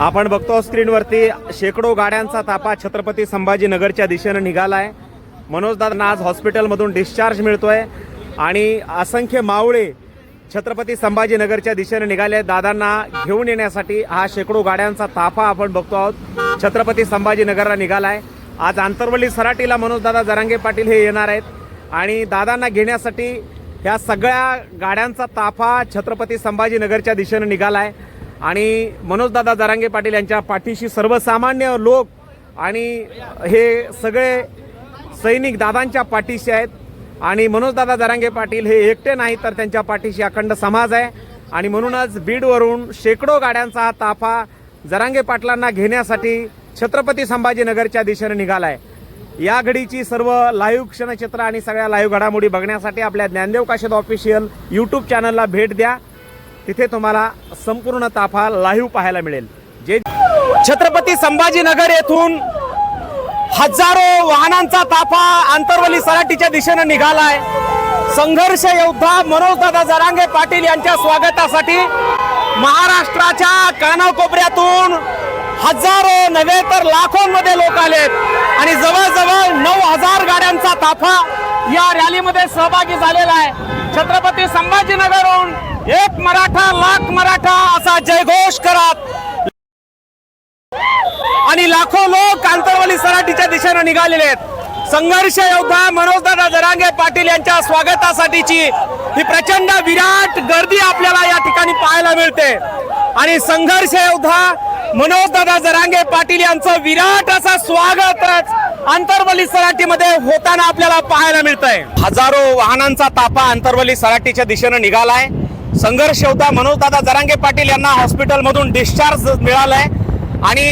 आपण बघतो स्क्रीनवरती शेकडो गाड्यांचा ताफा छत्रपती संभाजीनगरच्या दिशेनं निघालाय. मनोजदादांना आज हॉस्पिटलमधून डिस्चार्ज मिळतोय आणि असंख्य मावळे छत्रपती संभाजीनगरच्या दिशेने निघाले आहेत. दादांना घेऊन येण्यासाठी हा शेकडो गाड्यांचा ताफा आपण बघतो आहोत. छत्रपती संभाजीनगरला निघालाय. आज आंतरवली सराटीला मनोजदादा जरांगे पाटील हे येणार आहेत. आणि दादांना घेण्यासाठी ह्या सगळ्या गाड्यांचा ताफा छत्रपती संभाजीनगरच्या दिशेने निघालाय. आणि मनोजदादा जारांगे पाटील यांच्या पाठीशी सर्वसामान्य लोक आणि हे सगळे सैनिक दादांच्या पाठीशी आहेत. आणि मनोजदादा जारांगे पाटील हे एकटे नाही तर त्यांच्या पाठीशी अखंड समाज आहे. आणि म्हणूनच बीडवरून शेकडो गाड्यांचा हा ताफा जरांगे पाटलांना घेण्यासाठी छत्रपती संभाजीनगरच्या दिशेने निघालाय. या घडीची सर्व लाईव्ह क्षणचित्र आणि सगळ्या लाईव्ह घडामोडी बघण्यासाठी आपल्या ज्ञानदेव काशेद ऑफिशियल यूट्यूब चॅनलला भेट द्या. तिथे तुम्हाला संपूर्ण ताफा लाईव्ह पाहायला मिळेल. जे छत्रपती संभाजीनगर येथून हजारो वाहनांचा ताफा आंतरवली सराटीच्या दिशेनं निघालाय. संघर्ष योद्धा मनोजदादा जरांगे पाटील यांच्या स्वागतासाठी महाराष्ट्राच्या कानाकोपऱ्यातून हजारो नव्हे तर लाखोंमध्ये लोक आलेत. आणि जवळजवळ नऊ हजार गाड्यांचा ताफा या रॅलीमध्ये सहभागी झालेला आहे. छत्रपती संभाजीनगरहून एक मराठा लाख मराठा असा जयघोष करत. आणि लाखो लोक आंतरवली सराटीच्या दिशेनं निघालेले आहेत. संघर्ष योद्धा मनोजदादा जरांगे पाटील यांच्या स्वागतासाठीची ही प्रचंड विराट गर्दी आपल्याला या ठिकाणी पाहायला मिळते. आणि संघर्ष योद्धा मनोजदादा जरांगे पाटील यांचं विराट असं स्वागत आंतरवली सराटीमध्ये होताना आपल्याला पाहायला मिळतंय. हजारो वाहनांचा ताफा आंतरवली सराटीच्या दिशेनं निघालाय. संघर्ष होता. मनोजदादा जरांगे पाटील यांना हॉस्पिटलमधून डिस्चार्ज मिळालाय. आणि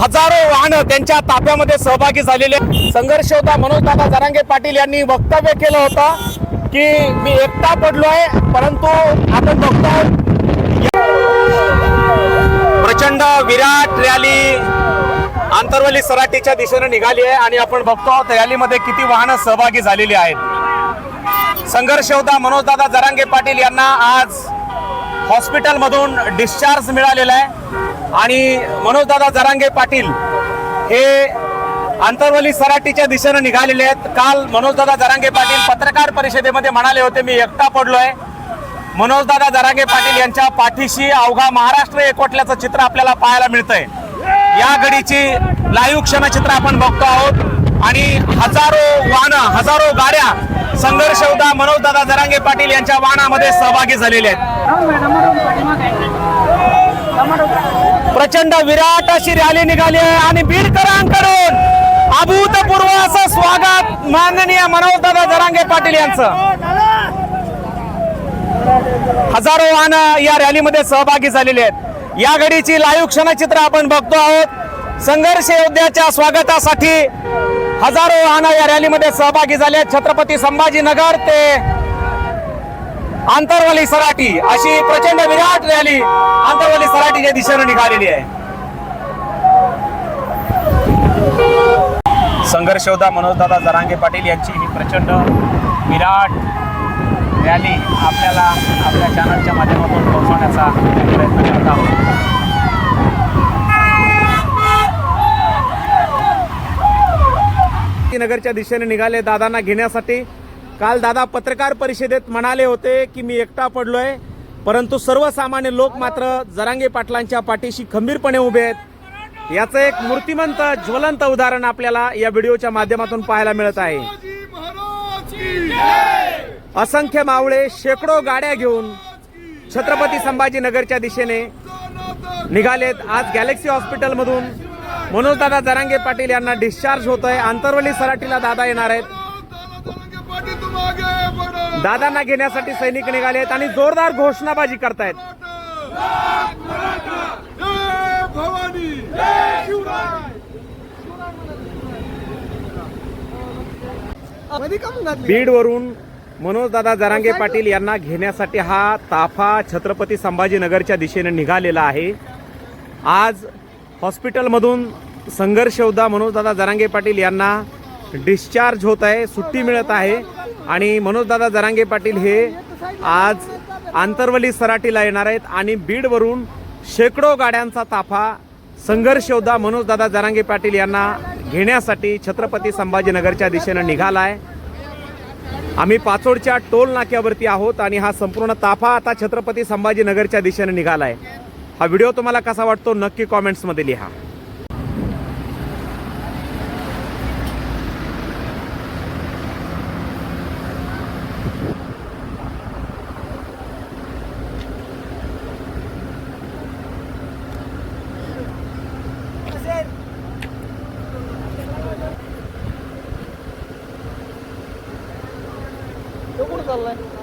हजारो वाहनं त्यांच्या ताफ्यामध्ये सहभागी झालेले संघर्ष होता. मनोजदादा जरांगे पाटील यांनी वक्तव्य केलं होतं की मी एकटा पडलो आहे परंतु आपण बघतो प्रचंड विराट रॅली आंतरवली सराटीच्या दिशेने निघाली आहे आणि आपण बघतो आहोत रॅलीमध्ये किती वाहनं सहभागी झालेली आहेत. संघर्ष होता. मनोजदादा जरांगे पाटील यांना आज हॉस्पिटलमधून डिस्चार्ज मिळालेला आहे. आणि मनोजदादा जरांगे पाटील हे आंतरवली सराटीच्या दिशेनं निघालेले आहेत. काल मनोजदादा जरांगे पाटील पत्रकार परिषदेमध्ये म्हणाले होते मी एकटा पडलो आहे मनोजदादा जरांगे पाटील यांच्या पाठीशी अवघा महाराष्ट्र एकवटल्याचं चित्र आपल्याला पाहायला मिळतंय. या घडीची लाईव्ह क्षणचित्र आपण बघतो आहोत. आणि हजारो वाहनं हजारो गाड्या संघर्ष योद्धा मनोजदादा जरांगे पाटील यांच्या वाहनामध्ये सहभागी झालेले आहेत. प्रचंड विराट अशी रॅली निघाली आहे आणि बीडकरांकडून अभूतपूर्व असं स्वागत माननीय मनोजदादा जरांगे पाटील यांचं. हजारो वाहनं या रॅलीमध्ये सहभागी झालेली आहेत. या घडीची लाईव्ह क्षणचित्र आपण बघतो आहोत. संघर्ष योद्ध्याच्या स्वागतासाठी हजारो वाहनं या रॅलीमध्ये सहभागी झाले आहेत. छत्रपती संभाजीनगर ते आंतरवली सराटी अशी प्रचंड विराट रॅली आंतरवली सराटीच्या दिशेने निघालेली आहे. संघर्ष मनोजदादा जरांगे पाटील यांची ही प्रचंड विराट रॅली आपल्याला आपल्या चॅनलच्या माध्यमातून पोहोचवण्याचा प्रयत्न करत आहोत. नगरच्या दिशेने निघाले दादांना घेण्यासाठी. काल दादा पत्रकार परिषदेत म्हणाले होते की मी एकटा पडलोय परंतु सर्वसामान्य लोक मात्र जरांगे पाटलांच्या पाठीशी खंबीरपणे उभे आहेत. याचं एक मूर्तिमंत ज्वलंत उदाहरण आपल्याला या व्हिडिओच्या माध्यमातून पाहायला मिळत आहे. असंख्य मावळे शेकडो गाड्या घेऊन छत्रपती संभाजीनगरच्या दिशेने निघालेत. आज गॅलेक्सी हॉस्पिटलमधून मनोजदादा जरांगे पाटील यांना डिस्चार्ज होत आहे आंतरवली सराटीला दादा येणार आहेत. दादांना घेण्यासाठी सैनिक निघाले आहेत आणि जोरदार घोषणाबाजी करतायत. बीड वरून मनोज मनोजदादा जरांगे पाटील यांना घेण्यासाठी हा ताफा छत्रपती संभाजीनगरच्या दिशेने निघालेला आहे. आज हॉस्पिटलमधून संघर्ष मनोजदादा जरांगे पाटील यांना डिस्चार्ज होत आहे सुट्टी मिळत आहे. आणि मनोजदादा जरांगे पाटील हे आज आंतरवली सराटीला येणार आहेत. आणि बीडवरून शेकडो गाड्यांचा ताफा संघर्ष मनोजदादा जरांगे पाटील यांना घेण्यासाठी छत्रपती संभाजीनगरच्या दिशेनं निघाला आहे आम्ही पाचोडच्या टोल नाक्यावरती आहोत आणि हा संपूर्ण ताफा आता छत्रपती संभाजीनगरच्या दिशेने निघाला आहे हा व्हिडिओ तुम्हाला कसा वाटतो नक्की कॉमेंट्समध्ये लिहा. तो चाललाय?